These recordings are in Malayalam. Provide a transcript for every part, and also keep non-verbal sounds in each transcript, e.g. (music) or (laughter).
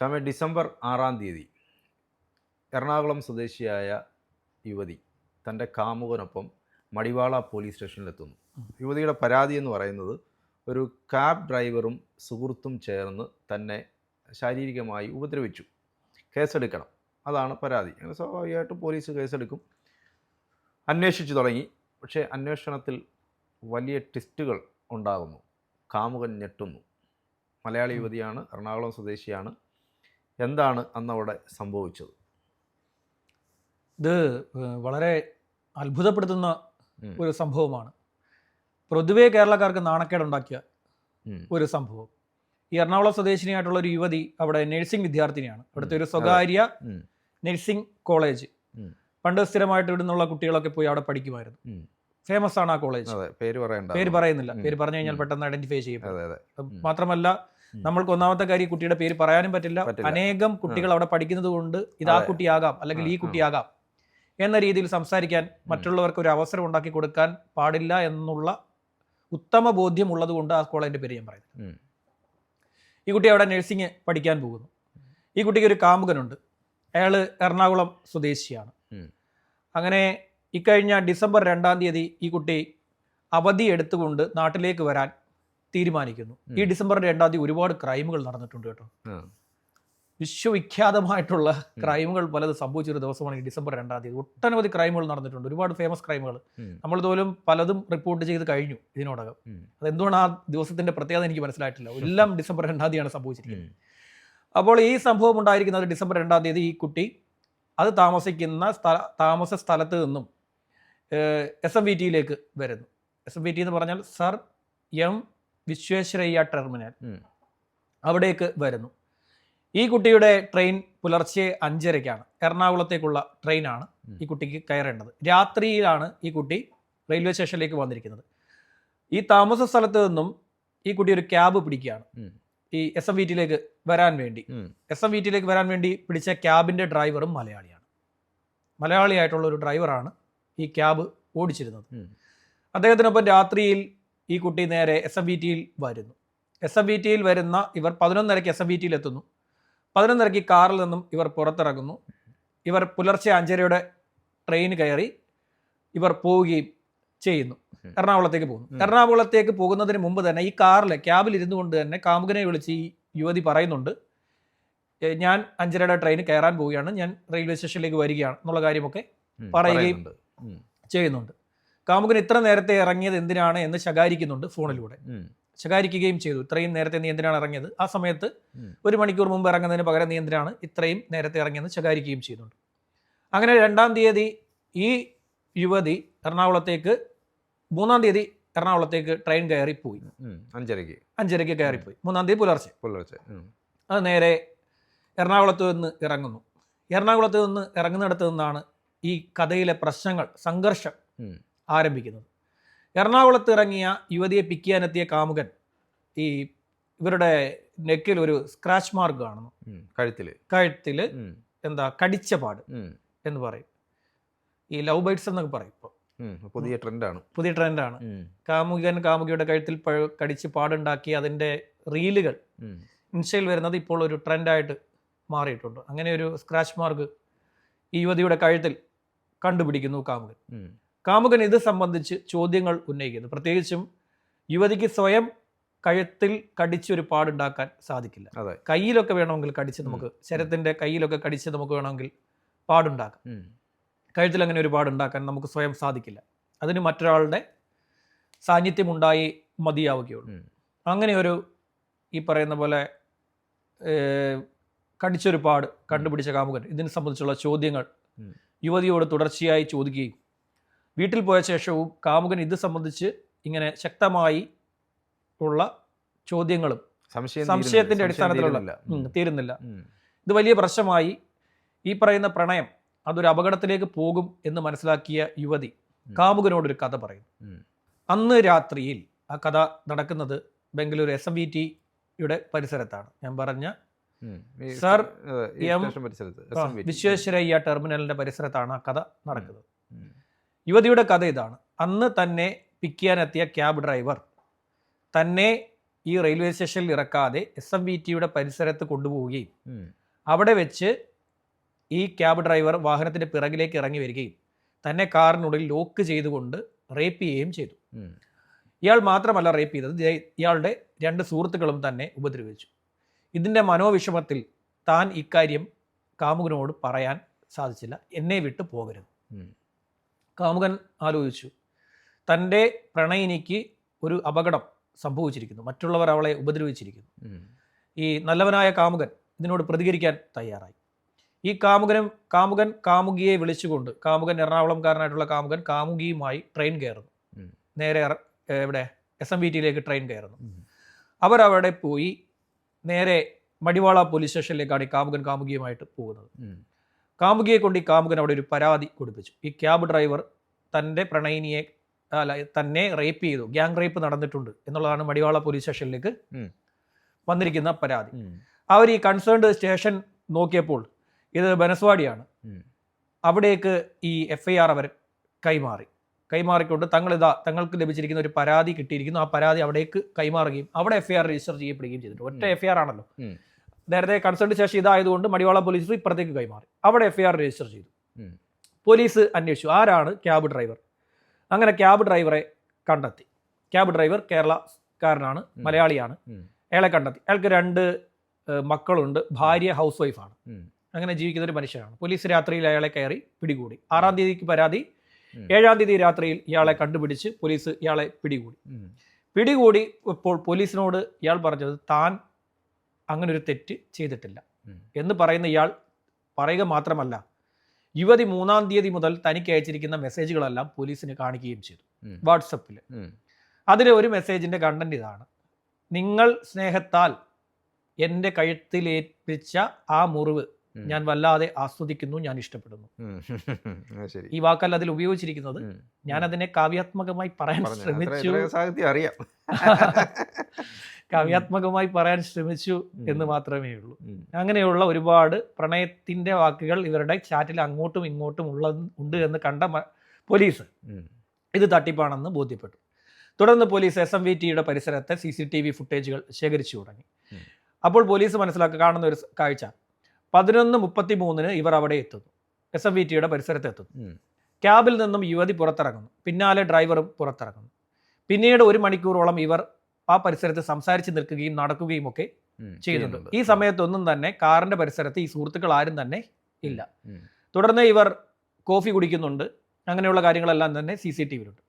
ഷാമെ ഡിസംബർ ആറാം തീയതി. എറണാകുളം സ്വദേശിയായ യുവതി തന്റെ കാമുകനൊപ്പം മടിവാള പോലീസ് സ്റ്റേഷനിലെത്തുന്നു യുവതിയുടെ പരാതി എന്ന് പറയുന്നത് ഒരു കാബ് ഡ്രൈവറും സുഹൃത്തും ചേർന്ന് തന്നെ ശാരീരികമായി ഉപദ്രവിച്ചു. കേസെടുക്കണം. അതാണ് പരാതി. അങ്ങനെ സ്വാഭാവികമായിട്ടും പോലീസ് കേസെടുക്കും. അന്വേഷിച്ചു തുടങ്ങി. പക്ഷേ അന്വേഷണത്തിൽ വലിയ ട്വിസ്റ്റുകൾ ഉണ്ടാകുന്നു. കാമുകൻ ഞെട്ടുന്നു. മലയാളി യുവതിയാണ് എറണാകുളം സ്വദേശിയാണ്. എന്താണ് അന്നവിടെ സംഭവിച്ചത്? ഇത് വളരെ അത്ഭുതപ്പെടുത്തുന്ന ഒരു സംഭവമാണ്. പൊതുവേ കേരളക്കാർക്ക് നാണക്കേടുണ്ടാക്കിയ ഉണ്ടാക്കിയ ഒരു സംഭവം. ഈ എറണാകുളം സ്വദേശിനിയായിട്ടുള്ള ഒരു യുവതി അവിടെ നഴ്സിംഗ് വിദ്യാർത്ഥിനിയാണ്. അവിടുത്തെ ഒരു സ്വകാര്യ നഴ്സിംഗ് കോളേജ്. പണ്ട് സ്ഥിരമായിട്ട് ഇവിടെ നിന്നുള്ള കുട്ടികളൊക്കെ പോയി അവിടെ പഠിക്കുമായിരുന്നു. ഫേമസ് ആണ് ആ കോളേജ്. പേര് പറയുന്നില്ല. പേര് പറഞ്ഞു കഴിഞ്ഞാൽ പെട്ടെന്ന് ഐഡന്റിഫൈ ചെയ്യും മാത്രമല്ല. നമ്മൾക്ക് ഒന്നാമത്തെ കാര്യം കുട്ടിയുടെ പേര് പറയാനും പറ്റില്ല. അനേകം കുട്ടികൾ അവിടെ പഠിക്കുന്നത് കൊണ്ട് ഇത് ആ കുട്ടിയാകാം അല്ലെങ്കിൽ ഈ കുട്ടിയാകാം എന്ന രീതിയിൽ സംസാരിക്കാൻ മറ്റുള്ളവർക്ക് ഒരു അവസരം ഉണ്ടാക്കി കൊടുക്കാൻ പാടില്ല എന്നുള്ള ഉത്തമ ബോധ്യം ഉള്ളത് കൊണ്ട് ആ കോളേജിന്റെ പേര് ഞാൻ പറയുന്നത് ഈ കുട്ടി അവിടെ നഴ്സിംഗ് പഠിക്കാൻ പോകുന്നു. ഈ കുട്ടിക്ക് ഒരു കാമുകനുണ്ട്. അയാൾ എറണാകുളം സ്വദേശിയാണ്. അങ്ങനെ ഇക്കഴിഞ്ഞ ഡിസംബർ രണ്ടാം തീയതി ഈ കുട്ടി അവധി എടുത്തുകൊണ്ട് നാട്ടിലേക്ക് വരാൻ തീരുമാനിക്കുന്നു. ഈ. ഡിസംബർ രണ്ടാം തീയതി ഒരുപാട് ക്രൈമുകൾ നടന്നിട്ടുണ്ട് കേട്ടോ. വിശ്വവിഖ്യാതമായിട്ടുള്ള ക്രൈമുകൾ പലത് സംഭവിച്ചൊരു ദിവസമാണ് ഈ ഡിസംബർ രണ്ടാം തീയതി. ഒട്ടനവധി ക്രൈമുകൾ നടന്നിട്ടുണ്ട്. ഒരുപാട് ഫേമസ് ക്രൈമുകൾ. നമ്മൾ പോലും പലതും റിപ്പോർട്ട് ചെയ്ത് കഴിഞ്ഞു ഇതിനോടകം. അത് അതെന്തുകൊണ്ട് ആ ദിവസത്തിന്റെ പ്രത്യേകത എനിക്ക് മനസ്സിലായിട്ടില്ല. എല്ലാം ഡിസംബർ രണ്ടാം തീയതിയാണ് സംഭവിച്ചിരിക്കുന്നത്. അപ്പോൾ ഈ സംഭവം ഉണ്ടായിരിക്കുന്നത് ഡിസംബർ രണ്ടാം തീയതി ഈ കുട്ടി അത് താമസിക്കുന്ന സ്ഥല താമസ സ്ഥലത്ത് നിന്നും എസ് എം വി ടിയിലേക്ക് വരുന്നു. എസ് എം വി ടി എന്ന് പറഞ്ഞാൽ സർ എം വിശ്വേശ്വരയ്യ ടെർമിനൽ. അവിടേക്ക് വരുന്നു. ഈ കുട്ടിയുടെ ട്രെയിൻ പുലർച്ചെ അഞ്ചരയ്ക്കാണ്. എറണാകുളത്തേക്കുള്ള ട്രെയിനാണ്. ഈ കുട്ടിക്ക് കയറേണ്ടത്. രാത്രിയിലാണ് ഈ കുട്ടി റെയിൽവേ സ്റ്റേഷനിലേക്ക് വന്നിരിക്കുന്നത്. ഈ താമസ സ്ഥലത്ത് നിന്നും ഈ കുട്ടി ഒരു ക്യാബ് പിടിക്കുകയാണ്. ഈ എസ് എം വി ടിയിലേക്ക് വരാൻ വേണ്ടി. എസ് എം വി ടിയിലേക്ക് വരാൻ വേണ്ടി പിടിച്ച ക്യാബിന്റെ ഡ്രൈവറും മലയാളിയാണ്. മലയാളിയായിട്ടുള്ള ഒരു ഡ്രൈവറാണ് ഈ ക്യാബ് ഓടിച്ചിരുന്നത്. അദ്ദേഹത്തിനൊപ്പം രാത്രിയിൽ ഈ കുട്ടി നേരെ എസ് എം വി ടിയിൽ വരുന്നു. എസ് എം വി ടിയിൽ വരുന്ന ഇവർ പതിനൊന്നരയ്ക്ക് എസ് എം വി ടിയിൽ എത്തുന്നു. പതിനൊന്നരയ്ക്ക് കാറിൽ നിന്നും ഇവർ പുറത്തിറങ്ങുന്നു. ഇവർ പുലർച്ചെ അഞ്ചരയുടെ ട്രെയിൻ കയറി ഇവർ പോവുകയും ചെയ്യുന്നു. എറണാകുളത്തേക്ക് പോകുന്നു. എറണാകുളത്തേക്ക് പോകുന്നതിന് മുമ്പ് തന്നെ ഈ കാറിൽ ക്യാബിൽ ഇരുന്നു കൊണ്ട് തന്നെ കാമുകനെ വിളിച്ച് ഈ യുവതി പറയുന്നുണ്ട് ഞാൻ അഞ്ചരയുടെ ട്രെയിൻ കയറാൻ പോവുകയാണ്. ഞാൻ റെയിൽവേ സ്റ്റേഷനിലേക്ക് വരികയാണ് എന്നുള്ള കാര്യമൊക്കെ പറയുകയും. ചെയ്യുന്നുണ്ട്. കാമുകൻ ഇത്ര നേരത്തെ ഇറങ്ങിയത് എന്തിനാണ് എന്ന് ശകാരിക്കുന്നുണ്ട് ഫോണിലൂടെ. ശകാരിക്കുകയും ചെയ്തു. ഇത്രയും നേരത്തെ നീ എന്തിനാണ് ഇറങ്ങിയത്? ആ സമയത്ത് ഒരു മണിക്കൂർ മുമ്പ് ഇറങ്ങുന്നതിന് പകരം നീ എന്തിനാണ് ഇത്രയും നേരത്തെ ഇറങ്ങിയെന്ന് ശകാരിക്കുകയും ചെയ്യുന്നുണ്ട്. അങ്ങനെ രണ്ടാം തീയതി ഈ യുവതി എറണാകുളത്തേക്ക് മൂന്നാം തീയതി എറണാകുളത്തേക്ക് ട്രെയിൻ കയറി പോയി. അഞ്ചരയ്ക്ക്. അഞ്ചരയ്ക്ക് കയറിപ്പോയി. മൂന്നാം തീയതി പുലർച്ചെ. പുലർച്ചെ. അത് നേരെ എറണാകുളത്ത് നിന്ന് ഇറങ്ങുന്നു. എറണാകുളത്ത് നിന്ന് ഇറങ്ങുന്നിടത്ത് നിന്നാണ് ഈ കഥയിലെ പ്രശ്നങ്ങൾ സംഘർഷം. ആരംഭിക്കുന്നത്. എറണാകുളത്ത് ഇറങ്ങിയ യുവതിയെ പിക്ക് ചെയ്യാനെത്തിയ കാമുകൻ ഈ ഇവരുടെ നെക്കിൽ ഒരു സ്ക്രാച്ച് മാർക്ക് കാണുന്നു. കഴുത്തിൽ കഴുത്തിൽ എന്താ കടിച്ച പാട് എന്ന് പറയും. ഈ ലവ് ബൈറ്റ്സ് എന്നൊക്കെ പറയും ഇപ്പോൾ ഉം. പുതിയ ട്രെൻഡാണ്. പുതിയ ട്രെൻഡാണ്. കാമുകൻ കാമുകിയുടെ കഴുത്തിൽ കടിച്ച് പാടുണ്ടാക്കി അതിന്റെ റീലുകൾ ഇൻസ്റ്റയിൽ വരുന്നത് ഇപ്പോൾ ഒരു ട്രെൻഡായിട്ട് മാറിയിട്ടുണ്ട്. അങ്ങനെ ഒരു സ്ക്രാച്ച് മാർക്ക് ഈ യുവതിയുടെ കഴുത്തിൽ കണ്ടുപിടിക്കുന്നു കാമുകൻ. കാമുകൻ ഇത് സംബന്ധിച്ച് ചോദ്യങ്ങൾ ഉന്നയിക്കുന്നു. പ്രത്യേകിച്ചും യുവതിക്ക് സ്വയം കഴുത്തിൽ കടിച്ചൊരു പാടുണ്ടാക്കാൻ സാധിക്കില്ല. അതെ. കയ്യിലൊക്കെ വേണമെങ്കിൽ കടിച്ച് നമുക്ക് ശരത്തിന്റെ കയ്യിലൊക്കെ കടിച്ച് നമുക്ക് വേണമെങ്കിൽ പാടുണ്ടാക്കാം. കഴുത്തിൽ അങ്ങനെ ഒരു പാടുണ്ടാക്കാൻ നമുക്ക് സ്വയം സാധിക്കില്ല. അതിന് മറ്റൊരാളുടെ സാന്നിധ്യം ഉണ്ടായി മതിയാവുകയുള്ളൂ. അങ്ങനെ ഒരു ഈ പറയുന്ന പോലെ കടിച്ചൊരു പാട് കണ്ടുപിടിച്ച കാമുകൻ ഇതിനെ സംബന്ധിച്ചുള്ള ചോദ്യങ്ങൾ യുവതിയോട് തുടർച്ചയായി ചോദിക്കുകയും വീട്ടിൽ പോയ ശേഷവും കാമുകൻ ഇത് സംബന്ധിച്ച് ഇങ്ങനെ ശക്തമായി ഉള്ള ചോദ്യങ്ങളും സംശയം സംശയത്തിന്റെ. അടിസ്ഥാനത്തിലുള്ള തീരുന്നില്ല. ഇത് വലിയ പ്രശ്നമായി ഈ പറയുന്ന പ്രണയം അതൊരു അപകടത്തിലേക്ക് പോകും എന്ന് മനസ്സിലാക്കിയ യുവതി. കാമുകനോടൊരു കഥ പറയുന്നു. അന്ന് രാത്രിയിൽ ആ കഥ നടക്കുന്നത് ബംഗളൂരു എസ് എം വി ടിയുടെ പരിസരത്താണ് ഞാൻ പറഞ്ഞ സർ, എം. വിശ്വേശ്വരയ്യ ടെർമിനലിന്റെ പരിസരത്താണ് ആ കഥ നടക്കുന്നത്. യുവതിയുടെ കഥ ഇതാണ്. അന്ന് തന്നെ പിക്ക് ചെയ്യാനെത്തിയ ക്യാബ് ഡ്രൈവർ തന്നെ ഈ റെയിൽവേ സ്റ്റേഷനിൽ ഇറക്കാതെ എസ് എം വി ടിയുടെ പരിസരത്ത് കൊണ്ടുപോവുകയും അവിടെ വെച്ച് ഈ ക്യാബ് ഡ്രൈവർ വാഹനത്തിന്റെ പിറകിലേക്ക് ഇറങ്ങി വരികയും തന്നെ കാറിനുള്ളിൽ ലോക്ക് ചെയ്തുകൊണ്ട് റേപ്പ് ചെയ്യുകയും ചെയ്തു. ഇയാൾ മാത്രമല്ല റേപ്പ് ചെയ്തത്. ഇയാളുടെ രണ്ട് സുഹൃത്തുക്കളും തന്നെ ഉപദ്രവിച്ചു. ഇതിന്റെ മനോവിഷമത്തിൽ താൻ ഇക്കാര്യം കാമുകനോട് പറയാൻ സാധിച്ചില്ല. എന്നെ വിട്ട് പോകരുത്. കാമുകൻ ആലോചിച്ചു. തന്റെ പ്രണയിനിക്ക് ഒരു അപകടം സംഭവിച്ചിരിക്കുന്നു. മറ്റുള്ളവർ അവളെ ഉപദ്രവിച്ചിരിക്കുന്നു. ഈ നല്ലവനായ കാമുകൻ ഇതിനോട് പ്രതികരിക്കാൻ തയ്യാറായി. ഈ കാമുകനും കാമുകൻ കാമുകിയെ വിളിച്ചുകൊണ്ട് കാമുകൻ എറണാകുളംകാരനായിട്ടുള്ള കാമുകൻ കാമുകിയുമായി ട്രെയിൻ കയറുന്നു. നേരെ ഇവിടെ എസ് എം ബി ടിയിലേക്ക് ട്രെയിൻ കയറുന്നു. അവരവിടെ പോയി നേരെ മടിവാള പോലീസ് സ്റ്റേഷനിലേക്കാണ് ഈ കാമുകൻ കാമുകിയുമായിട്ട് പോകുന്നത്. കാമുകിയെ കൊണ്ട് ഈ കാമുകൻ അവിടെ ഒരു പരാതി കൊടുപ്പിച്ചു. ഈ ക്യാബ് ഡ്രൈവർ തന്റെ പ്രണയിനിയെ അല്ല തന്നെ റേപ്പ് ചെയ്തു. ഗ്യാങ് റേപ്പ് നടന്നിട്ടുണ്ട് എന്നുള്ളതാണ് മടിവാള പോലീസ് സ്റ്റേഷനിലേക്ക് വന്നിരിക്കുന്ന പരാതി. അവർ ഈ കൺസേൺഡ് സ്റ്റേഷൻ നോക്കിയപ്പോൾ ഇത് ബനസ്വാടിയാണ്. അവിടേക്ക് ഈ എഫ് ഐ ആർ അവർ കൈമാറി. കൈമാറിക്കൊണ്ട് തങ്ങളിതാ തങ്ങൾക്ക് ലഭിച്ചിരിക്കുന്ന ഒരു പരാതി കിട്ടിയിരിക്കുന്നു. ആ പരാതി അവിടേക്ക് കൈമാറുകയും അവിടെ എഫ് ഐ ആർ രജിസ്റ്റർ ചെയ്യപ്പെടുകയും ചെയ്തിട്ടുണ്ട്. ഒറ്റ. എഫ് ഐ ആർ ആണല്ലോ. നേരത്തെ കൺസൾട്ട് ശേഷം ഇതായതുകൊണ്ട് മടിവാള പോലീസ് ഇപ്പുറത്തേക്ക് കൈമാറി. അവിടെ എഫ് ഐ ആർ രജിസ്റ്റർ ചെയ്തു. പോലീസ് അന്വേഷിച്ചു. ആരാണ് ക്യാബ് ഡ്രൈവർ? അങ്ങനെ ക്യാബ് ഡ്രൈവറെ കണ്ടെത്തി. ക്യാബ് ഡ്രൈവർ കേരളക്കാരനാണ്. മലയാളിയാണ്. അയാളെ കണ്ടെത്തി. അയാൾക്ക് രണ്ട് മക്കളുണ്ട്. ഭാര്യ ഹൗസ് വൈഫാണ്. അങ്ങനെ ജീവിക്കുന്ന ഒരു മനുഷ്യനാണ്. പോലീസ് രാത്രിയിൽ അയാളെ കയറി പിടികൂടി. ആറാം തീയതിക്ക് പരാതി. ഏഴാം തീയതി രാത്രിയിൽ ഇയാളെ കണ്ടുപിടിച്ച് പോലീസ് ഇയാളെ പിടികൂടി. പിടികൂടി ഇപ്പോൾ പോലീസിനോട് ഇയാൾ പറഞ്ഞത് താൻ അങ്ങനെ ഒരു തെറ്റ് ചെയ്തിട്ടില്ല. എന്ന് പറയുന്ന ഇയാൾ പറയുക മാത്രമല്ല യുവതി മൂന്നാം തീയതി മുതൽ തനിക്ക് അയച്ചിരിക്കുന്ന മെസ്സേജുകളെല്ലാം പോലീസിന് കാണിക്കുകയും ചെയ്തു. വാട്സപ്പിൽ അതിലെ ഒരു മെസ്സേജിന്റെ കണ്ടന്റ് ഇതാണ്. നിങ്ങൾ സ്നേഹത്താൽ എന്റെ കഴുത്തിലേൽപ്പിച്ച ആ മുറിവ് ഞാൻ വല്ലാതെ ആസ്വദിക്കുന്നു ഞാൻ ഇഷ്ടപ്പെടുന്നു. (laughs) ഈ വാക്കല്ല അതിൽ ഉപയോഗിച്ചിരിക്കുന്നത്. ഞാൻ അതിനെ കാവ്യാത്മകമായി പറയാൻ ശ്രമിച്ചു. സാഹിത്യം അറിയാം. (laughs) കാവ്യാത്മകമായി പറയാൻ ശ്രമിച്ചു എന്ന് മാത്രമേ ഉള്ളൂ. അങ്ങനെയുള്ള ഒരുപാട് പ്രണയത്തിന്റെ വാക്കുകൾ ഇവരുടെ ചാറ്റിൽ അങ്ങോട്ടും ഇങ്ങോട്ടും ഉള്ള ഉണ്ട് എന്ന് കണ്ട പോലീസ് ഇത് തട്ടിപ്പാണെന്ന് ബോധ്യപ്പെട്ടു. തുടർന്ന് പോലീസ് എസ് എം വി ടിയുടെ പരിസരത്തെ സി സി ടി വി ഫുട്ടേജുകൾ ശേഖരിച്ചു തുടങ്ങി. അപ്പോൾ പോലീസ് മനസ്സിലാക്കി കാണുന്ന ഒരു കാഴ്ച. പതിനൊന്ന് മുപ്പത്തി മൂന്നിന് ഇവർ അവിടെ എത്തുന്നു. എസ് എം വി ടിയുടെ പരിസരത്ത് എത്തുന്നു. ക്യാബിൽ നിന്നും യുവതി പുറത്തിറങ്ങുന്നു. പിന്നാലെ ഡ്രൈവറും പുറത്തിറങ്ങുന്നു. പിന്നീട് ഒരു മണിക്കൂറോളം ഇവർ ആ പരിസരത്ത് സംസാരിച്ച് നിൽക്കുകയും നടക്കുകയും ഒക്കെ ചെയ്യുന്നുണ്ട്. ഈ സമയത്തൊന്നും തന്നെ കാറിന്റെ പരിസരത്ത് ഈ സുഹൃത്തുക്കൾ ആരും തന്നെ ഇല്ല. തുടർന്ന് ഇവർ കോഫി കുടിക്കുന്നുണ്ട്. അങ്ങനെയുള്ള കാര്യങ്ങളെല്ലാം തന്നെ സി സി ടി വിയിലുണ്ട്.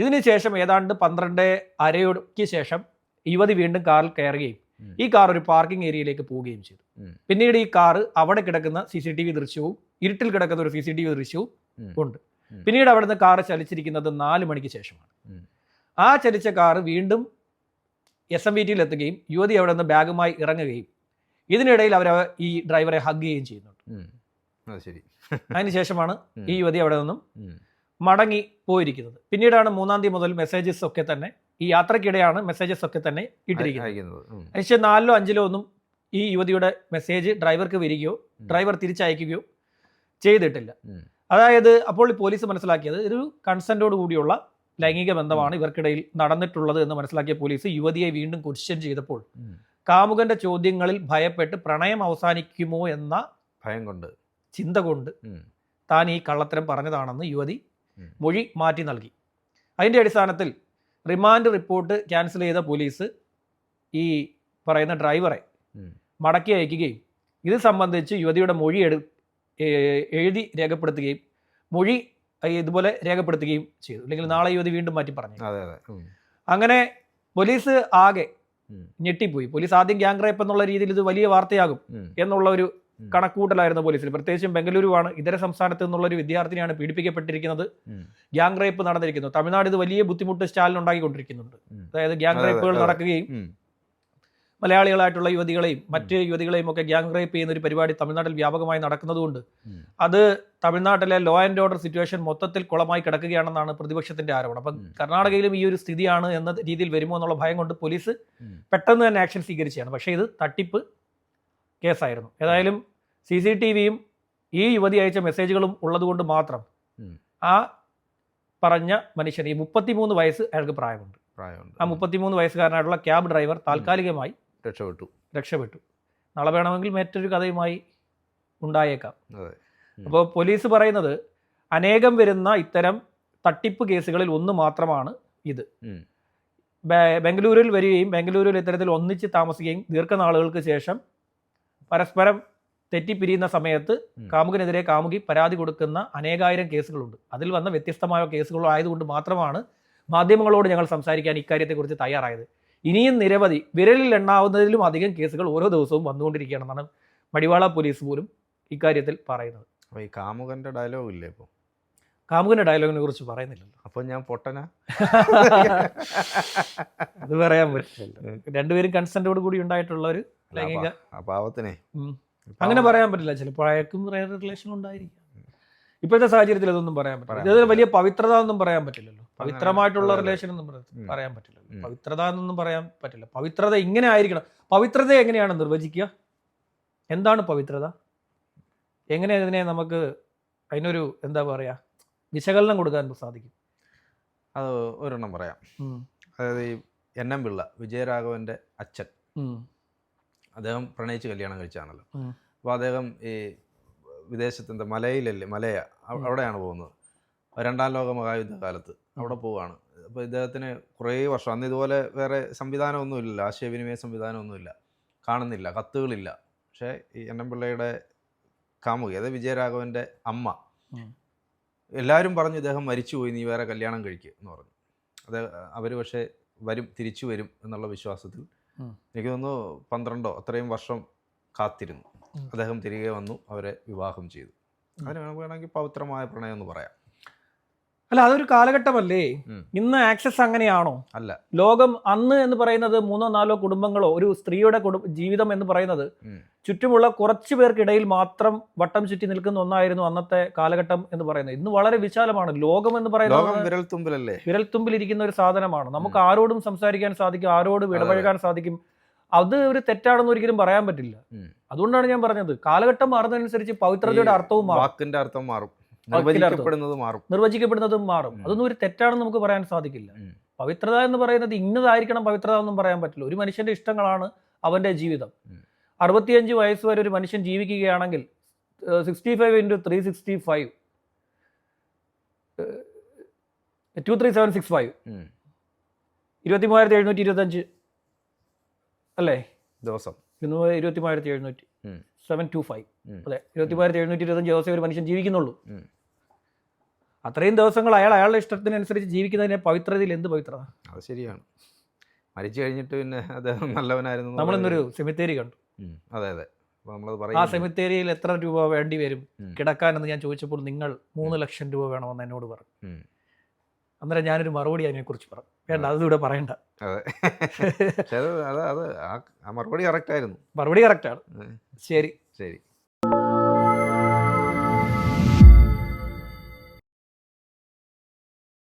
ഇതിനുശേഷം ഏതാണ്ട് പന്ത്രണ്ട് അരയോടക്ക് ശേഷം യുവതി വീണ്ടും കാറിൽ കയറുകയും ഈ കാർ ഒരു പാർക്കിംഗ് ഏരിയയിലേക്ക് പോവുകയും ചെയ്തു. പിന്നീട് ഈ കാർ അവിടെ കിടക്കുന്ന സി സി ടി വി ദൃശ്യവും ഇരുട്ടിൽ കിടക്കുന്ന ഒരു സി സി ടി വി ദൃശ്യവും ഉണ്ട്. പിന്നീട് അവിടുന്ന് കാർ ചലിച്ചിരിക്കുന്നത് നാല് മണിക്ക് ശേഷമാണ്. ആ ചലിച്ച കാർ വീണ്ടും എസ് എം വി ടിയിൽ എത്തുകയും യുവതി അവിടെ നിന്ന് ബാഗുമായി ഇറങ്ങുകയും ഇതിനിടയിൽ അവർ ഈ ഡ്രൈവറെ ഹഗ് ചെയ്യുകയും ചെയ്യുന്നുണ്ട്. ശരി. അതിനുശേഷമാണ്. ഈ യുവതി അവിടെ നിന്നും മടങ്ങി പോയിരിക്കുന്നത്. പിന്നീടാണ് മൂന്നാം തീയതി മുതൽ മെസ്സേജസ് ഒക്കെ തന്നെ ഈ യാത്രക്കിടെയാണ് മെസ്സേജസ് ഒക്കെ തന്നെ ഇട്ടിരിക്കുന്നത്. പക്ഷേ നാലിലോ അഞ്ചിലോ ഒന്നും ഈ യുവതിയുടെ മെസ്സേജ് ഡ്രൈവർക്ക് വരികയോ ഡ്രൈവർ തിരിച്ചയക്കുകയോ ചെയ്തിട്ടില്ല. അതായത് അപ്പോൾ പോലീസ് മനസ്സിലാക്കിയത് ഒരു കൺസെന്റോട് കൂടിയുള്ള ലൈംഗിക ബന്ധമാണ് ഇവർക്കിടയിൽ നടന്നിട്ടുള്ളത് എന്ന് മനസ്സിലാക്കിയ പോലീസ് യുവതിയെ വീണ്ടും ക്വസ്റ്റ്യൻ ചെയ്തപ്പോൾ കാമുകന്റെ ചോദ്യങ്ങളിൽ ഭയപ്പെട്ട് പ്രണയം അവസാനിക്കുമോ എന്ന ഭയം കൊണ്ട്. ചിന്ത കൊണ്ട് താൻ ഈ കള്ളത്തരം പറഞ്ഞതാണെന്ന് യുവതി. മൊഴി മാറ്റി നൽകി. അതിന്റെ അടിസ്ഥാനത്തിൽ റിമാൻഡ് റിപ്പോർട്ട് ക്യാൻസൽ ചെയ്ത പോലീസ് ഈ പറയുന്ന ഡ്രൈവറെ മടക്കി അയക്കുകയും ഇത് സംബന്ധിച്ച് യുവതിയുടെ മൊഴി എടു എഴുതി രേഖപ്പെടുത്തുകയും മൊഴി ഇതുപോലെ രേഖപ്പെടുത്തുകയും ചെയ്തു. അല്ലെങ്കിൽ നാളെ യുവതി വീണ്ടും മാറ്റി പറഞ്ഞു. അതെ അതെ. അങ്ങനെ പോലീസ് ആകെ. ഞെട്ടിപ്പോയി. പോലീസ് ആദ്യം ഗ്യാങ് റേപ്പ് എന്നുള്ള രീതിയിൽ ഇത് വലിയ വാർത്തയാകും എന്നുള്ള ഒരു കണക്കൂട്ടലായിരുന്നു പോലീസിൽ. പ്രത്യേകിച്ചും ബംഗളൂരുവാണ് ഇതര സംസ്ഥാനത്ത് നിന്നുള്ള ഒരു വിദ്യാർത്ഥിനിയാണ് പീഡിപ്പിക്കപ്പെട്ടിരിക്കുന്നത്. ഗ്യാങ് റേപ്പ് നടന്നിരിക്കുന്നു. തമിഴ്നാട് ഇത് വലിയ ബുദ്ധിമുട്ട് സ്റ്റാലിൻ ഉണ്ടാക്കിക്കൊണ്ടിരിക്കുന്നുണ്ട്. അതായത് ഗ്യാങ് റേപ്പുകൾ നടക്കുകയും. മലയാളികളായിട്ടുള്ള യുവതികളെയും മറ്റ് യുവതികളെയും ഒക്കെ ഗ്യാങ് റേപ്പ് ചെയ്യുന്ന ഒരു പരിപാടി തമിഴ്നാട്ടിൽ വ്യാപകമായി നടക്കുന്നതുകൊണ്ട്. അത് തമിഴ്നാട്ടിലെ ലോ ആൻഡ് ഓർഡർ സിറ്റുവേഷൻ മൊത്തത്തിൽ കുളമായി കിടക്കുകയാണെന്നാണ് പ്രതിപക്ഷത്തിന്റെ ആരോപണം. അപ്പം കർണാടകയിലും ഈ ഒരു സ്ഥിതിയാണ് എന്ന രീതിയിൽ വരുമോ എന്നുള്ള ഭയം കൊണ്ട് പോലീസ് പെട്ടെന്ന് തന്നെ ആക്ഷൻ സ്വീകരിച്ചതാണ്. പക്ഷേ ഇത് തട്ടിപ്പ് കേസായിരുന്നു. ഏതായാലും സി സി ടി വിയും ഈ യുവതി അയച്ച മെസ്സേജുകളും ഉള്ളതുകൊണ്ട് മാത്രം ആ പറഞ്ഞ മനുഷ്യൻ ഈ മുപ്പത്തിമൂന്ന് വയസ്സ് അയാൾക്ക് പ്രായമുണ്ട്. പ്രായമുണ്ട്. ആ മുപ്പത്തിമൂന്ന് വയസ്സുകാരനായിട്ടുള്ള ക്യാബ് ഡ്രൈവർ താൽക്കാലികമായി രക്ഷപ്പെട്ടു. രക്ഷപ്പെട്ടു. നാളെ വേണമെങ്കിൽ മറ്റൊരു കഥയുമായി ഉണ്ടായേക്കാം. അപ്പോൾ പോലീസ് പറയുന്നത് അനേകം വരുന്ന ഇത്തരം തട്ടിപ്പ് കേസുകളിൽ ഒന്ന് മാത്രമാണ് ഇത്. ബാംഗ്ലൂരിൽ ബംഗളൂരുവിൽ വരികയും ബംഗളൂരുവിൽ ഇത്തരത്തിൽ ഒന്നിച്ച് താമസിക്കുകയും ദീർഘനാളുകൾക്ക് ശേഷം പരസ്പരം തെറ്റിപ്പിരിയുന്ന സമയത്ത് കാമുകിനെതിരെ കാമുകനെതിരെ കാമുകി പരാതി കൊടുക്കുന്ന അനേകായിരം കേസുകളുണ്ട്. അതിൽ വന്ന വ്യത്യസ്തമായ കേസുകളോ ആയതുകൊണ്ട് മാത്രമാണ് മാധ്യമങ്ങളോട് ഞങ്ങൾ സംസാരിക്കാൻ ഇക്കാര്യത്തെക്കുറിച്ച് തയ്യാറായത്. ഇനിയും നിരവധി വിരലിൽ എണ്ണാവുന്നതിലും അധികം കേസുകൾ ഓരോ ദിവസവും വന്നുകൊണ്ടിരിക്കുകയാണെന്നാണ് മടിവാള പോലീസ് പോലും ഇക്കാര്യത്തിൽ പറയുന്നത്. അപ്പോൾ ഈ കാമുകന്റെ ഡയലോഗ് ഇല്ലേ ഇപ്പോൾ കാമുകന്റെ ഡയലോഗിനെ കുറിച്ച് പറയുന്നില്ലല്ലോ. അപ്പൊ ഞാൻ പൊട്ടന? അത് പറയാൻ പറ്റില്ല രണ്ടുപേരും കൺസെന്റോട് കൂടി ഉണ്ടായിട്ടുള്ള ഒരു ലൈംഗിക പാവത്തിനെ. അങ്ങനെ പറയാൻ പറ്റില്ല. ചിലപ്പോൾ അയാൾക്കും റിലേഷൻ ഉണ്ടായിരിക്കും. ഇപ്പോഴത്തെ സാഹചര്യത്തിൽ അതൊന്നും പറയാൻ പറ്റില്ല. വലിയ പവിത്രത ഒന്നും പറയാൻ പറ്റില്ലല്ലോ. പവിത്രമായിട്ടുള്ള. റിലേഷൻ ഒന്നും പറയാൻ പറ്റില്ല. പവിത്രത എന്നൊന്നും പറയാൻ പറ്റില്ല. പവിത്രത ഇങ്ങനെ ആയിരിക്കണം. പവിത്രത എങ്ങനെയാണ് നിർവചിക്കുക? എന്താണ് പവിത്രത? എങ്ങനെ ഇതിനെ നമുക്ക് അതിനൊരു എന്താ പറയാ വിശകലനം കൊടുക്കാൻ സാധിക്കും? അത് ഒരെണ്ണം പറയാം. അതായത് ഈ എൻ എം പിള്ള വിജയരാഘവന്റെ അച്ഛൻ. അദ്ദേഹം പ്രണയിച്ച് കല്യാണം കഴിച്ചാണല്ലോ. അപ്പൊ അപ്പോൾ അദ്ദേഹം ഈ വിദേശത്ത് എന്താ മലയിലല്ലേ മലയ അവിടെയാണ് പോകുന്നത്. രണ്ടാം ലോക മഹായുദ്ധ കാലത്ത് അവിടെ പോവുകയാണ് അപ്പോൾ ഇദ്ദേഹത്തിന് കുറേ വർഷം അന്ന് ഇതുപോലെ വേറെ സംവിധാനമൊന്നുമില്ല ആശയവിനിമയ സംവിധാനമൊന്നുമില്ല. കാണുന്നില്ല കത്തുകളില്ല. പക്ഷേ ഈ എൻ എം പിള്ളയുടെ കാമുകി അതായത് വിജയരാഘവന്റെ അമ്മ. എല്ലാവരും പറഞ്ഞു ഇദ്ദേഹം മരിച്ചുപോയി നീ വേറെ കല്യാണം കഴിക്കുക എന്ന് പറഞ്ഞു. അത് അവർ പക്ഷേ വരും തിരിച്ചു വരും എന്നുള്ള വിശ്വാസത്തിൽ. എനിക്ക് തോന്നുന്നു പന്ത്രണ്ടോ അത്രയും വർഷം കാത്തിരുന്നു. അദ്ദേഹം തിരികെ വന്നു അവരെ വിവാഹം ചെയ്തു. അതിന് വേണമെങ്കിൽ പവിത്രമായ പ്രണയം എന്ന് പറയാം. അല്ല അതൊരു കാലഘട്ടമല്ലേ. ഇന്ന് ആക്സസ് അങ്ങനെയാണോ? അല്ല. ലോകം അന്ന് എന്ന് പറയുന്നത് മൂന്നോ നാലോ കുടുംബങ്ങളോ ഒരു സ്ത്രീയുടെ കുടുംബ ജീവിതം എന്ന് പറയുന്നത് ചുറ്റുമുള്ള കുറച്ചു പേർക്കിടയിൽ മാത്രം വട്ടം ചുറ്റി നിൽക്കുന്ന ഒന്നായിരുന്നു അന്നത്തെ കാലഘട്ടം എന്ന് പറയുന്നത്. ഇന്ന് വളരെ വിശാലമാണ്. ലോകം എന്ന് പറയുന്നത് വിരൽ തുമ്പിലല്ലേ വിരൽത്തുമ്പിലിരിക്കുന്ന ഒരു സാധനമാണ്. നമുക്ക് ആരോടും സംസാരിക്കാൻ സാധിക്കും ആരോടും ഇടപഴകാൻ സാധിക്കും. അത് ഒരു തെറ്റാണെന്ന് ഒരിക്കലും പറയാൻ പറ്റില്ല. അതുകൊണ്ടാണ് ഞാൻ പറഞ്ഞത്. കാലഘട്ടം മാറുന്നതനുസരിച്ച് പവിത്രതയുടെ അർത്ഥവും മാറും. വാക്കിന്റെ അർത്ഥം മാറും. നിർവചിക്കപ്പെടുന്നത് മാറും. നിർവചിക്കപ്പെടുന്നതും മാറും. അതൊന്നും ഒരു തെറ്റാണെന്ന് നമുക്ക് പറയാൻ സാധിക്കില്ല. പവിത്രത എന്ന് പറയുന്നത് ഇന്നതായിരിക്കണം പവിത്രത എന്നും പറയാൻ പറ്റില്ല. ഒരു മനുഷ്യന്റെ ഇഷ്ടങ്ങളാണ് അവന്റെ ജീവിതം. അറുപത്തിയഞ്ച് വയസ്സ് വരെ ഒരു മനുഷ്യൻ ജീവിക്കുകയാണെങ്കിൽ sixty five into three sixty five two three seven six five. ഇരുപത്തി മൂവായിരത്തി എഴുന്നൂറ്റി ഇരുപത്തഞ്ച് അല്ലേ? ദിവസം. ഇരുപത്തി മൂവായിരത്തി എഴുന്നൂറ്റി സെവൻ ടു ഫൈവ്. അതെ ഇരുപത്തി മൂവായിരത്തി എഴുന്നൂറ്റി ഇരുപത്തഞ്ച് ദിവസമേ ഒരു മനുഷ്യൻ ജീവിക്കുന്നുള്ളൂ. അത്രയും ദിവസങ്ങൾ അയാൾ അയാളുടെ ഇഷ്ടത്തിനനുസരിച്ച് ജീവിക്കുന്നതിനെ പവിത്രതയിൽ എന്ത് പവിത്രത? അത് ശരിയാണ്. മരിച്ചു കഴിഞ്ഞിട്ട് പിന്നെ അദ്ദേഹം നല്ലവനായിരുന്നു നമ്മളിന്നൊരു സെമിത്തേരി കണ്ടു. അതെ അതെ. ആ സെമിത്തേരിയിൽ എത്ര രൂപ വേണ്ടി വരും. കിടക്കാനെന്ന് ഞാൻ ചോദിച്ചപ്പോൾ നിങ്ങൾ മൂന്ന് ലക്ഷം രൂപ വേണമെന്ന് എന്നോട് പറഞ്ഞു. അന്നേരം ഞാനൊരു മറുപടി അതിനെക്കുറിച്ച് പറഞ്ഞു. വേണ്ട അത് ഇവിടെ പറയണ്ട. അതെ. അത് ആ- മറുപടി കറക്റ്റ് ആയിരുന്നു. മറുപടി കറക്റ്റാണ് ആണ്. ശരി. ശരി.